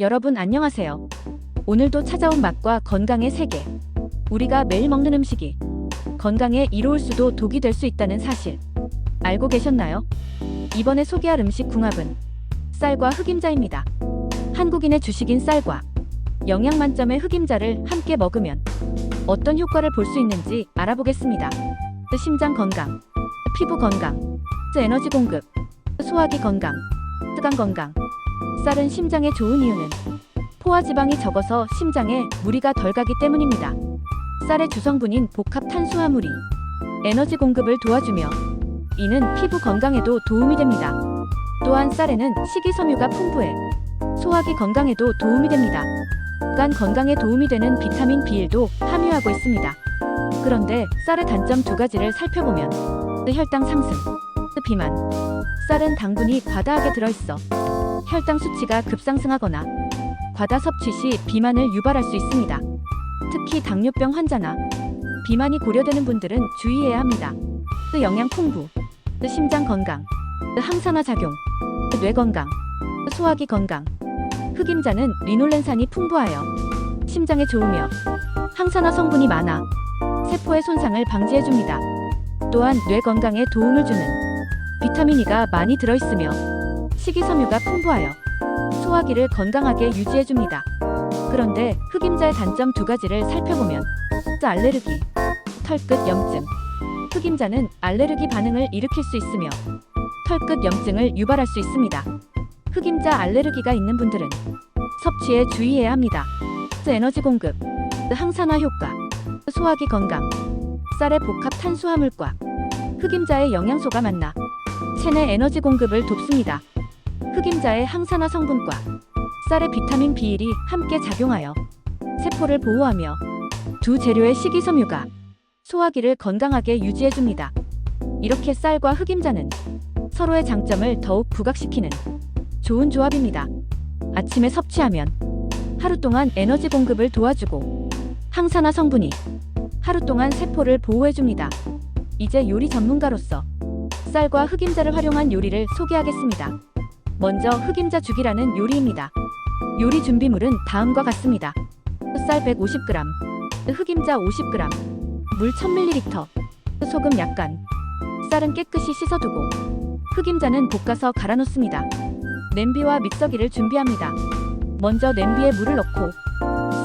여러분 안녕하세요. 오늘도 찾아온 맛과 건강의 세계. 우리가 매일 먹는 음식이 건강에 이로울 수도 독이 될 수 있다는 사실 알고 계셨나요? 이번에 소개할 음식 궁합은 쌀과 흑임자입니다. 한국인의 주식인 쌀과 영양 만점의 흑임자를 함께 먹으면 어떤 효과를 볼 수 있는지 알아보겠습니다. 심장 건강, 피부 건강, 에너지 공급, 소화기 건강, 간 건강. 쌀은 심장에 좋은 이유는 포화 지방이 적어서 심장에 무리가 덜 가기 때문입니다. 쌀의 주성분인 복합 탄수화물이 에너지 공급을 도와주며 이는 피부 건강에도 도움이 됩니다. 또한 쌀에는 식이섬유가 풍부해 소화기 건강에도 도움이 됩니다. 간 건강에 도움이 되는 비타민 B1도 함유하고 있습니다. 그런데 쌀의 단점 두 가지를 살펴보면 혈당 상승, 비만. 쌀은 당분이 과다하게 들어있어 혈당 수치가 급상승하거나 과다 섭취 시 비만을 유발할 수 있습니다. 특히 당뇨병 환자나 비만이 고려되는 분들은 주의해야 합니다. 또 영양 풍부, 또 심장 건강, 또 항산화 작용, 또뇌 건강, 또 소화기 건강. 흑임자는 리놀렌산이 풍부하여 심장에 좋으며 항산화 성분이 많아 세포의 손상을 방지해줍니다. 또한 뇌 건강에 도움을 주는 비타민 E가 많이 들어있으며 식이섬유가 풍부하여 소화기를 건강하게 유지해줍니다. 그런데 흑임자의 단점 두 가지를 살펴보면 알레르기, 털끝 염증. 흑임자는 알레르기 반응을 일으킬 수 있으며 털끝 염증을 유발할 수 있습니다. 흑임자 알레르기가 있는 분들은 섭취에 주의해야 합니다. 에너지 공급, 항산화 효과, 소화기 건강, 쌀의 복합 탄수화물과 흑임자의 영양소가 만나 체내 에너지 공급을 돕습니다. 흑임자의 항산화 성분과 쌀의 비타민 B1이 함께 작용하여 세포를 보호하며 두 재료의 식이섬유가 소화기를 건강하게 유지해줍니다. 이렇게 쌀과 흑임자는 서로의 장점을 더욱 부각시키는 좋은 조합입니다. 아침에 섭취하면 하루 동안 에너지 공급을 도와주고 항산화 성분이 하루 동안 세포를 보호해줍니다. 이제 요리 전문가로서 쌀과 흑임자를 활용한 요리를 소개하겠습니다. 먼저 흑임자 죽이라는 요리입니다. 요리 준비물은 다음과 같습니다. 쌀 150g, 흑임자 50g, 물 1000ml, 소금 약간. 쌀은 깨끗이 씻어두고 흑임자는 볶아서 갈아 놓습니다. 냄비와 믹서기를 준비합니다. 먼저 냄비에 물을 넣고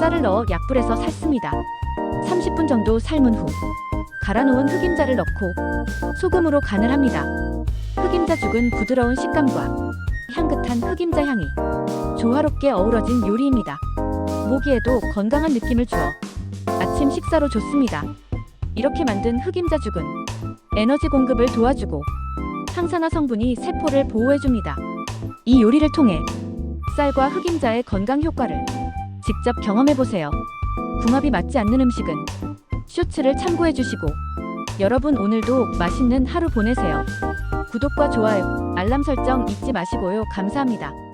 쌀을 넣어 약불에서 삶습니다. 30분 정도 삶은 후 갈아 놓은 흑임자를 넣고 소금으로 간을 합니다. 흑임자 죽은 부드러운 식감과 향긋한 흑임자 향이 조화롭게 어우러진 요리입니다. 모기에도 건강한 느낌을 주어 아침 식사로 좋습니다. 이렇게 만든 흑임자 죽은 에너지 공급을 도와주고 항산화 성분이 세포를 보호해줍니다. 이 요리를 통해 쌀과 흑임자의 건강 효과를 직접 경험해보세요. 궁합이 맞지 않는 음식은 쇼츠를 참고해주시고 여러분 오늘도 맛있는 하루 보내세요. 구독과 좋아요, 알람 설정 잊지 마시고요. 감사합니다.